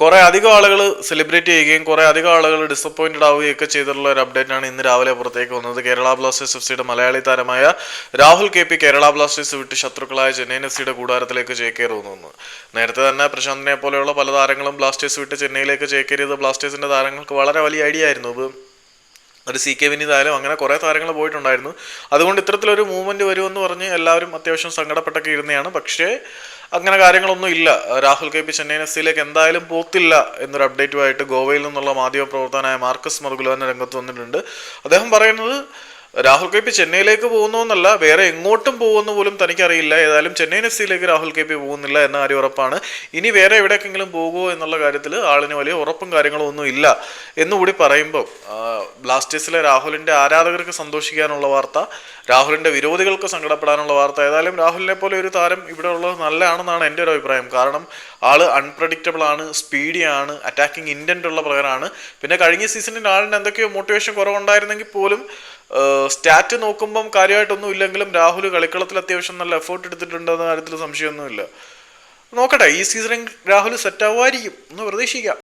കുറെ അധികം ആളുകൾ സെലിബ്രേറ്റ് ചെയ്യുകയും കുറെ അധികം ആളുകൾ ഡിസപ്പോയിന്റഡ് ആവുകയും ഒക്കെ ചെയ്തിട്ടുള്ള ഒരു അപ്ഡേറ്റ് ആണ് ഇന്ന് രാവിലെ പുറത്തേക്ക് വന്നത്. കേരള ബ്ലാസ്റ്റേഴ്സ് എഫ് സിയുടെ മലയാളി താരമായ Rahul K P Kerala Blasters വിട്ട് ശത്രുക്കളായ ചെന്നൈയിൻ എഫ് സിയുടെ കൂടാരത്തിലേക്ക് ചേക്കേറുന്നു നേരത്തെ തന്നെ പ്രശാന്തിനെ പോലെയുള്ള പല താരങ്ങളും ബ്ലാസ്റ്റേഴ്സ് വിട്ട് ചെന്നൈയിലേക്ക് ചേക്കേറിയത് ബ്ലാസ്റ്റേഴ്സിന്റെ താരങ്ങൾക്ക് വളരെ വലിയ ഐഡിയ ആയിരുന്നു. ഒരു സി കെ വിനീതായാലും അങ്ങനെ കുറേ താരങ്ങൾ പോയിട്ടുണ്ടായിരുന്നു. അതുകൊണ്ട് ഇത്തരത്തിലൊരു മൂവ്മെന്റ് വരുമെന്ന് പറഞ്ഞ് എല്ലാവരും അത്യാവശ്യം സങ്കടപ്പെട്ടൊക്കെ ഇരുന്നതാണ്. പക്ഷേ അങ്ങനെ കാര്യങ്ങളൊന്നും ഇല്ല. Rahul K P Chennaiyin F സിയിലേക്ക് എന്തായാലും പോത്തില്ല എന്നൊരു അപ്ഡേറ്റുമായിട്ട് ഗോവയിൽ നിന്നുള്ള മാധ്യമ പ്രവർത്തകനായ മാർക്കസ് മറുകുലവൻ രംഗത്ത് വന്നിട്ടുണ്ട്. അദ്ദേഹം പറയുന്നത് രാഹുൽ കെ പി ചെന്നൈയിലേക്ക് പോകുന്നു എന്നല്ല വേറെ എങ്ങോട്ടും പോകുമെന്ന് പോലും തനിക്കറിയില്ല. ഏതായാലും ചെന്നൈ എഫ് സിയിലേക്ക് രാഹുൽ കെ പി പോകുന്നില്ല എന്ന കാര്യം ഉറപ്പാണ്. ഇനി വേറെ എവിടേക്കെങ്കിലും പോകുമോ എന്നുള്ള കാര്യത്തിൽ ആളിന് വലിയ ഉറപ്പും കാര്യങ്ങളും ഒന്നും ഇല്ല എന്നുകൂടി പറയുമ്പോൾ ബ്ലാസ്റ്റേഴ്സിലെ രാഹുലിന്റെ ആരാധകർക്ക് സന്തോഷിക്കാനുള്ള വാർത്ത രാഹുലിന്റെ വിരോധികൾക്ക് സങ്കടപ്പെടാനുള്ള വാർത്ത ഏതായാലും രാഹുലിനെ പോലെ ഒരു താരം ഇവിടെ ഉള്ളത് നല്ലതാണെന്നാണ് എന്റെ ഒരു അഭിപ്രായം. കാരണം ആൾ അൺപ്രഡിക്റ്റബിൾ ആണ് സ്പീഡിയാണ് അറ്റാക്കിംഗ് ഇന്റന്റ് ഉള്ള പ്ലെയറാണ് പിന്നെ കഴിഞ്ഞ സീസണിൽ ആളിന് എന്തൊക്കെയോ മോട്ടിവേഷൻ കുറവുണ്ടായിരുന്നെങ്കിൽ പോലും സ്റ്റാറ്റ് നോക്കുമ്പം കാര്യമായിട്ടൊന്നും ഇല്ലെങ്കിലും രാഹുൽ കളിക്കളത്തിൽ അത്യാവശ്യം നല്ല എഫേർട്ട് എടുത്തിട്ടുണ്ടെന്ന കാര്യത്തിൽ സംശയമൊന്നുമില്ല. നോക്കട്ടെ ഈ സീസണിൽ രാഹുൽ സെറ്റ് ആവുമായിരിക്കും എന്ന് പ്രതീക്ഷിക്കാം.